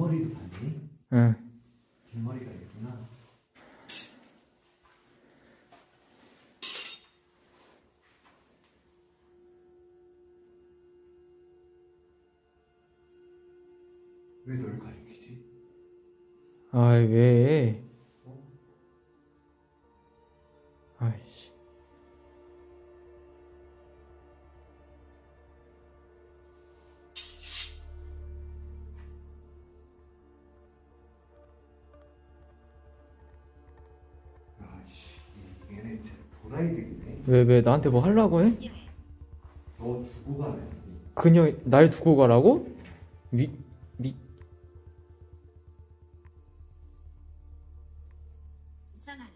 긴 머리도 봤니? 응. 긴 머리가 있구나. 왜 널 가리키지? 아이, 왜? 왜, 왜, 나한테 뭐 하려고 해? 너 두고 가네. 그녀, 날 두고 가라고? 미, 미, 이상하네.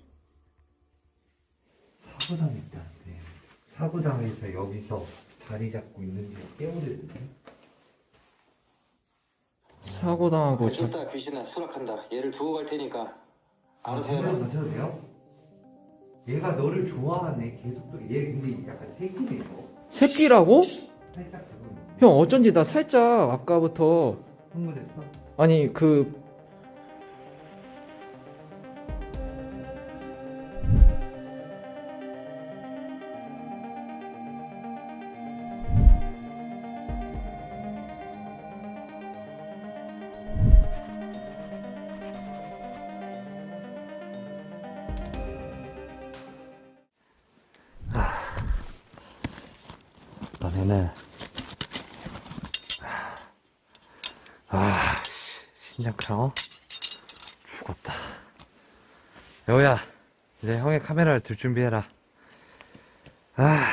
사고 당했다는데. 사고 당해서 여기서 자리 잡고 있는지 깨우랬네. 사고당하고 자, 좋다 귀신아 수락한다 얘를 두고 갈 테니까 아, 알아서 해라 가셔도 돼요? 얘가 너를 좋아하네. 계속 또 얘 근데 약간 새끼네 너. 새끼라고? 살짝 그런. 형, 어쩐지 나 살짝 아까부터, 흥분했어? 아니, 그, 아 신장 크랑 어? 죽었다 여우야 이제 형의 카메라를 들 준비해라 아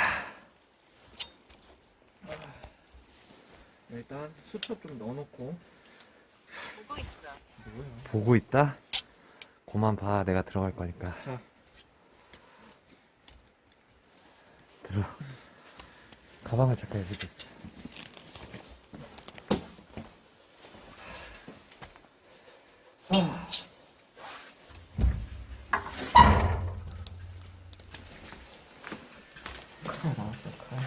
일단 수첩 좀 넣어놓고. 보고 있구나. 뭐야? 보고 있다? 고만 봐 내가 들어갈 거니까 자, 들어 가방을 잠깐 있자 칼 나왔어, 칼.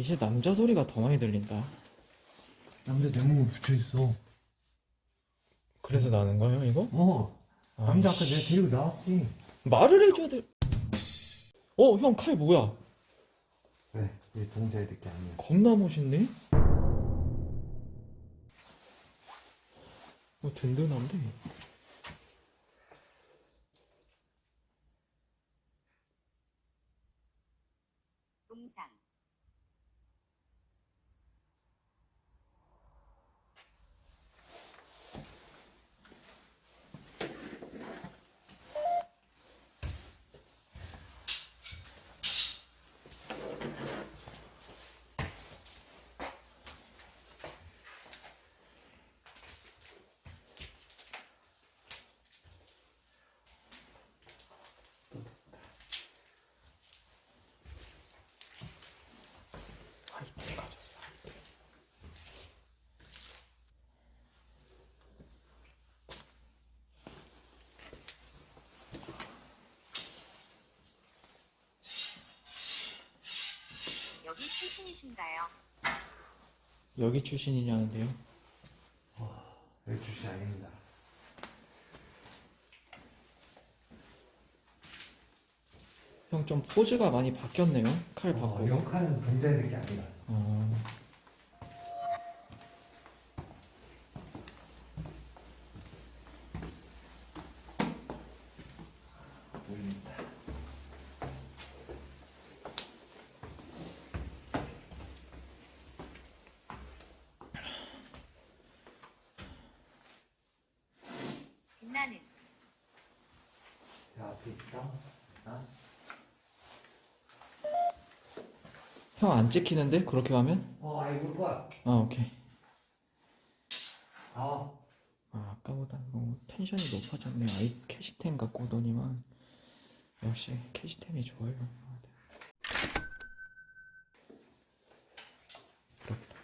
이제 남자 소리가 더 많이 들린다. 남자 내 몸에 붙여 있어 그래서 나는 거예요, 이거? 어 남자 아까. 내가 데리고 나왔지 말을 해줘야 돼. 어, 형 칼 뭐야? 왜? 얘 동자애 들 게 아니야 겁나 멋있네? 어, 든든한데? 동상. 여기 출신이신가요? 여기 출신이냐는데요? 열주시 아닙니다 형 좀 포즈가 많이 바뀌었네요. 칼 어, 바꾸고. 역할은 동자애들 게 아니라 어. 울린다 빛나는 야 앞에 있다 아? 형 안 찍히는데? 그렇게 하면? 어 아이고 거야 아, 오케이. 아 아, 아까보다 너무 텐션이 높아졌네. 아이, 캐시템 갖고 오더니만. 역시 캐시템이 좋아요. 부럽다.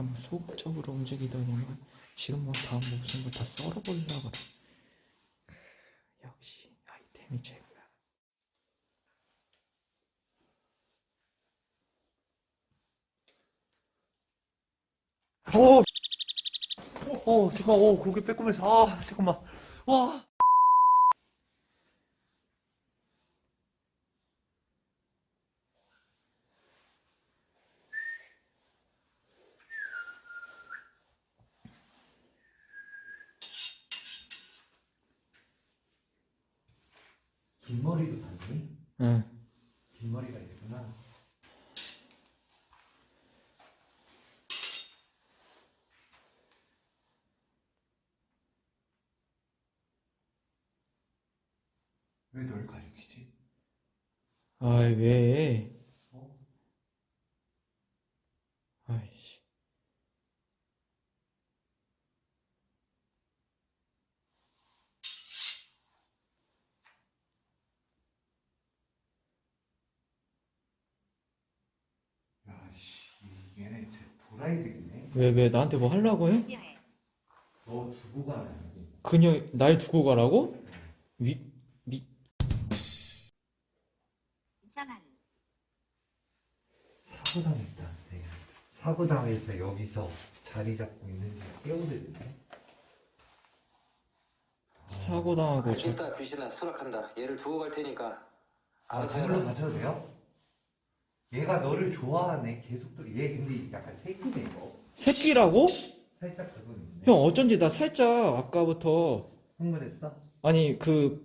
그냥 소극적으로 움직이더니만 지금 뭐 다음 목숨 뭐다 썰어버리려고 그래. 역시 아이템이 최고야. 오! 어, 잠깐, 오, 고개 빼꼼해서, 아, 잠깐만. 와! 긴 머리도 봤니? 응. 긴 머리가 있구나. 왜 널 가리키지? 아이 왜? 어? 아이씨. 야, 씨, 얘네 진짜 도라이 되겠네. 왜 왜 나한테 뭐 하려고 해? 너 두고 가야지. 그녀 날 두고 가라고? 위 미. 이상한 사고 당했다는데. 사고 당해서 여기서 자리 잡고 있는지 깨우는데. 사고 당하고 저 알겠다 귀신아 수락한다 얘를 두고 갈 테니까 아, 알아서 저걸로 해라 가셔도 돼요? 얘가 너를 좋아하네. 계속 또. 얘 근데 약간 새끼네 이거. 새끼라고? 살짝 그건 있네. 형 어쩐지 나 살짝 아까부터 흥분했어? 아니 그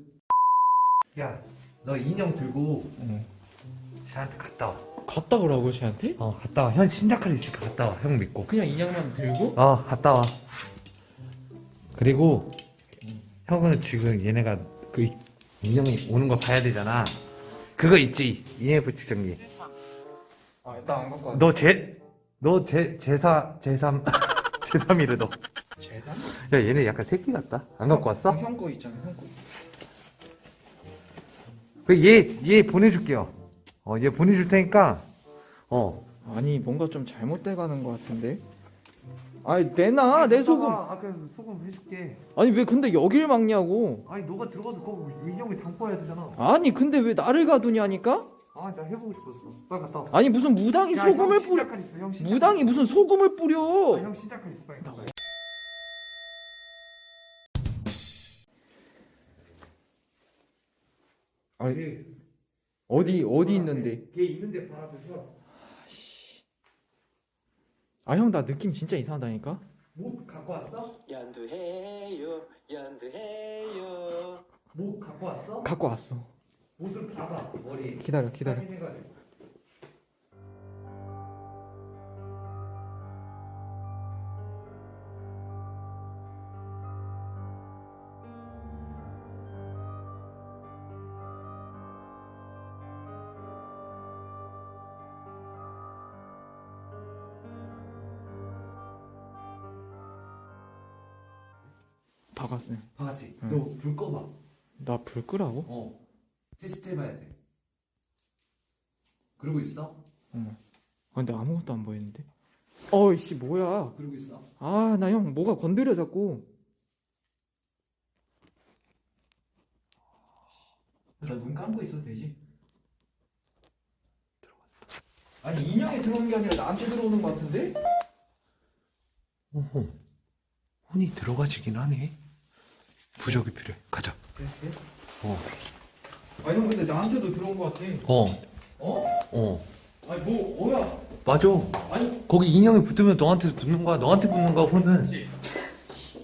야, 너 인형 들고 응. 쟤한테 갔다 와. 갔다 오라고 쟤한테? 어, 갔다 와. 현 신작할 있으니까 갔다 와. 형 믿고. 그냥 인형만 들고? 어, 갔다 와. 그리고 형은 지금 얘네가 그 인형이 오는 거 봐야 되잖아. 그거 있지. EF 측정기. 아나안 갖고 왔너 제, 너 제, 제사, 제삼, 제삼이래 너. 재산? 야, 얘네 약간 새끼 같다. 안 갖고 왔어? 형거 있잖아 형거 그 얘, 얘 보내줄게요. 어, 얘 보내줄 테니까, 어. 아니 뭔가 좀 잘못돼 가는 것 같은데 아니 내놔 내 소금 아까 소금 해줄게. 아니 왜 근데 여길 막냐고 아니, 너가 들어가도 거기 인형이 담고 와야 되잖아. 아니 근데 왜 나를 가두냐니까? 아, 나 해보고 싶었어. 빨리 갔다 와. 아니 무슨 무당이 소금을 뿌려 있어, 형 신작. 무당이 무슨 소금을 아, 뿌려 형 신작할 있어, 빨리 갔다 와. 아니 어디 어디 있는데 걔 있는데 바로 앞에 서. 아 형 나 느낌 진짜 이상하다니까 목 갖고 왔어? 연두해요 연두해요 목 갖고 왔어? 갖고 왔어 옷을 박아 머리. 기다려 기다려 확인해가지고. 박았어 박았지? 응. 너불 꺼봐. 나 불 끄라고? 어. 테스트 해봐야 돼. 그러고 있어? 아 근데 아무것도 안 보이는데 어이씨 뭐야 그러고 있어. 아 나 형 뭐가 건드려 자꾸 나눈 감고 있어도 되지? 들어갔다 아니 인형에 들어오는 게 아니라 나한테 들어오는 것 같은데? 어허. 혼이 들어가지긴 하네. 부적이 필요해. 가자. 어. 아니 형 근데 나한테도 들어온 것 같아 어. 어? 어. 아니 뭐 뭐야 맞아. 아니 거기 인형이 붙으면 너한테 붙는 거야. 너한테 붙는 거야, 혼은.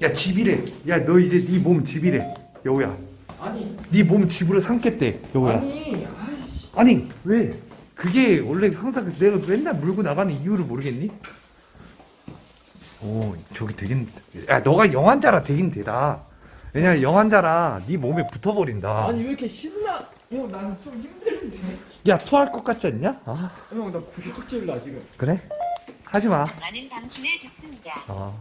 야, 집이래. 야, 너 이제 네 몸 집이래. 여우야. 아니 네 몸 집으로 삼겠대. 여우야. 아니 아이씨 아니 왜? 그게 원래 항상 내가 맨날 물고 나가는 이유를 모르겠니? 오 저기 되긴 야 너가 영환자라 되긴 되다 왜냐면 영환자라 네 몸에 붙어버린다 아니 왜 이렇게 신나 형 나는 좀 힘들은데 야 토할 것 같지 않냐? 아 형 나 구역질 나 지금 그래? 하지 마 나는 당신을 듣습니다. 아.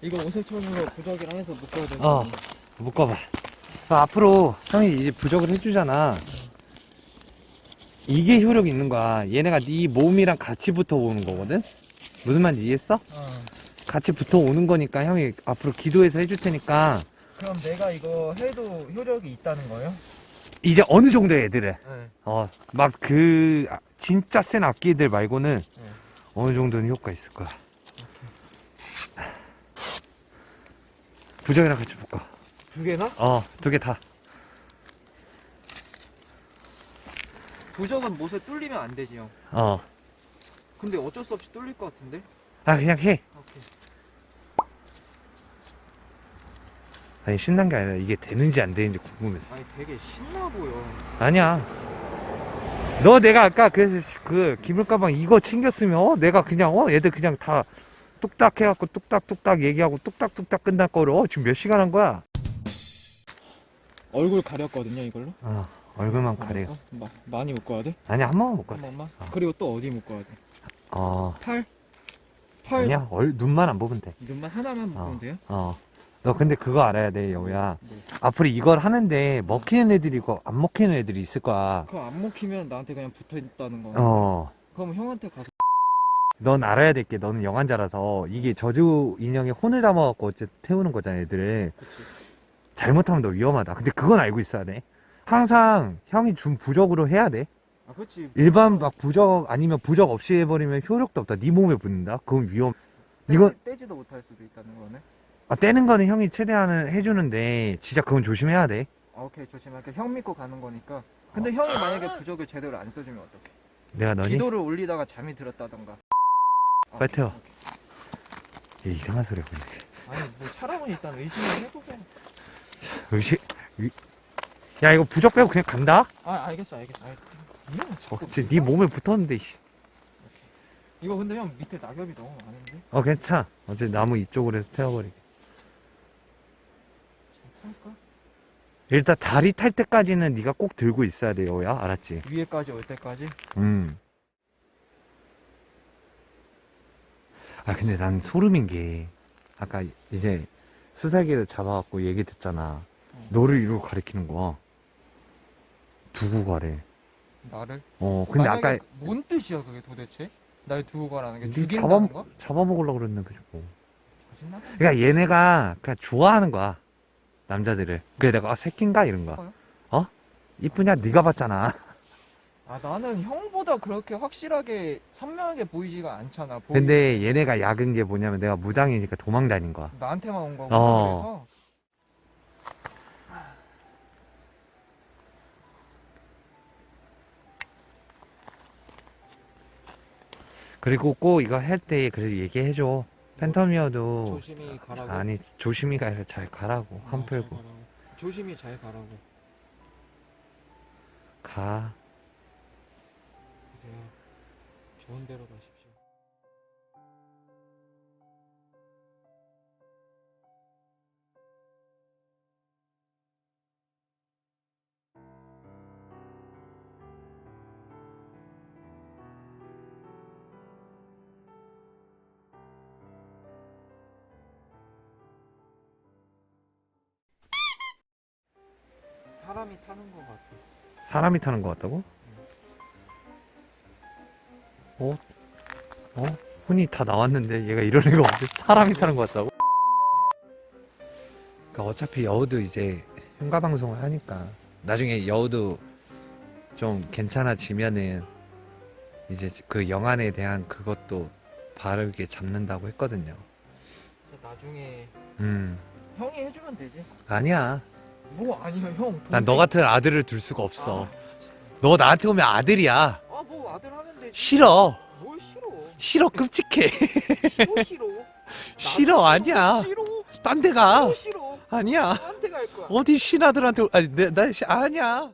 이거 오색천으로 부적이랑 해서 묶어야 되는 어. 묶어봐. 그럼 앞으로 형이 이제 부적을 해주잖아. 이게 효력이 있는 거야. 얘네가 네 몸이랑 같이 붙어 오는 거거든? 무슨 말인지 이해했어? 어. 같이 붙어 오는 거니까 형이 앞으로 기도해서 해줄 테니까 그럼 내가 이거 해도 효력이 있다는 거예요? 이제 어느 정도의 애들은 네. 어, 막 그 진짜 센 악기들 말고는 네. 어느 정도는 효과 있을 거야. 부적이랑 같이 묶어. 두 개나? 어, 두 개 다. 부적은 못에 뚫리면 안 되지 형. 어. 근데 어쩔 수 없이 뚫릴 것 같은데? 아, 그냥 해. 오케이. 아니, 신난 게 아니라 이게 되는지 안 되는지 궁금했어. 아니 되게 신나 보여. 아니야. 너 내가 아까 그래서 시- 그 기물 가방 이거 챙겼으면 어? 내가 그냥 어 얘들 그냥 다 뚝딱 해갖고 뚝딱 뚝딱 얘기하고 뚝딱 뚝딱 끝날 거를 어 지금 몇 시간 한 거야? 얼굴 가렸거든요 이걸로. 어 얼굴만 가려. 알았어? 마, 많이 묶어야 돼? 아니 한 번만. 한 번만. 어. 그리고 또 어디 묶어야 돼? 어 팔? 팔 아니야 얼 눈만 안 보면 돼. 눈만 하나만 묶으면 어. 돼요? 어. 너 근데 그거 알아야 돼 여우야. 네. 앞으로 이걸 하는데 먹히는 애들이 있고 안 먹히는 애들이 있을 거야. 그거 안 먹히면 나한테 그냥 붙어 있다는 거. 어. 그럼 형한테 가서 넌 알아야 될 게 너는 영환자라서 이게 저주 인형에 혼을 담아갖고 어쨌든 태우는 거잖아 애들을. 그치. 잘못하면 너 위험하다. 근데 그건 알고 있어야 돼. 항상 형이 준 부적으로 해야 돼. 아 그렇지. 일반 막 부적 아니면 부적 없이 해버리면 효력도 없다. 네 몸에 붙는다. 그건 위험. 이건 떼지도 못할 수도 있다는 거네. 아, 떼는 거는 형이 최대한은 해주는데 진짜 그건 조심해야 돼. 아, 오케이 조심할게. 형 믿고 가는 거니까. 근데 형이 만약에 부적을 제대로 안 써주면 어떡해? 내가 너니 기도를 올리다가 잠이 들었다던가. 아, 빨리 태워. 오케이. 얘 이상한 소리 하고 있네. 아니 뭐 사람은 일단 의심을 해보게. 의식 의- 야 이거 부적 빼고 그냥 간다. 아 알겠어 알겠어 알겠어. 이형 어, 진짜 네 몸에 붙었는데. 씨. 이거 근데 형 밑에 낙엽이 너무 많은데? 어 괜찮아. 어제 나무 이쪽으로 해서 태워버리게. 잘 탈까? 일단 다리 탈 때까지는 네가 꼭 들고 있어야 돼, 여우야. 알았지? 위에까지 올 때까지? 음. 아, 근데 난 소름인 게, 아까 이제 수사기를 잡아갖고 얘기 듣잖아. 어. 너를 이러고 가리키는 거야. 두고 가래. 나를? 어, 근데 만약에 아까 그- 뭔 뜻이야 그게 도대체? 날 두고 가라는 게 네 죽인다는 잡아- 거? 잡아먹으려고 그랬는데, 뭐. 자신나? 그러니까 얘네가 그냥 좋아하는 거야. 남자들을. 그래, 내가, 아, 새끼인가? 이런 거야. 커요? 어? 이쁘냐? 네가 봤잖아. 아 나는 형보다 그렇게 확실하게 선명하게 보이지가 않잖아 보이- 근데 얘네가 약은 게 뭐냐면 내가 무당이니까 도망 다닌 거야. 나한테만 온 거고 어. 그래서 그리고 꼭 이거 할 때 그래도 얘기해줘. 팬텀이어도 조심히 가라고 아니 조심히 가서 잘 가라고 어, 한 잘 풀고 가라고. 조심히 잘 가라고 가. 보세요 좋은 데로 가십시오 사람이 타는 것 같아 사람이 타는 것 같다고? 어? 어? 혼이 다 나왔는데 얘가 이런 애가 없지? 사람이 타는 것 같다고? 그러니까 어차피 여우도 이제 흉가 방송을 하니까 나중에 여우도 좀 괜찮아지면은 이제 그 영안에 대한 그것도 바르게 잡는다고 했거든요. 나중에 음 형이 해주면 되지 아니야. 뭐 아니야 형 난 너 같은 아들을 둘 수가 없어. 아, 너 나한테 오면 아들이야. 아뭐 아들 하면 되지 싫어. 뭘 싫어 싫어 끔찍해. 싫어 싫어 싫어 아니야. 싫어 딴 데 가. 싫어 싫어 아니야. 딴데 갈 거야 어디 신아들한테 아니 내, 나 시- 아니야.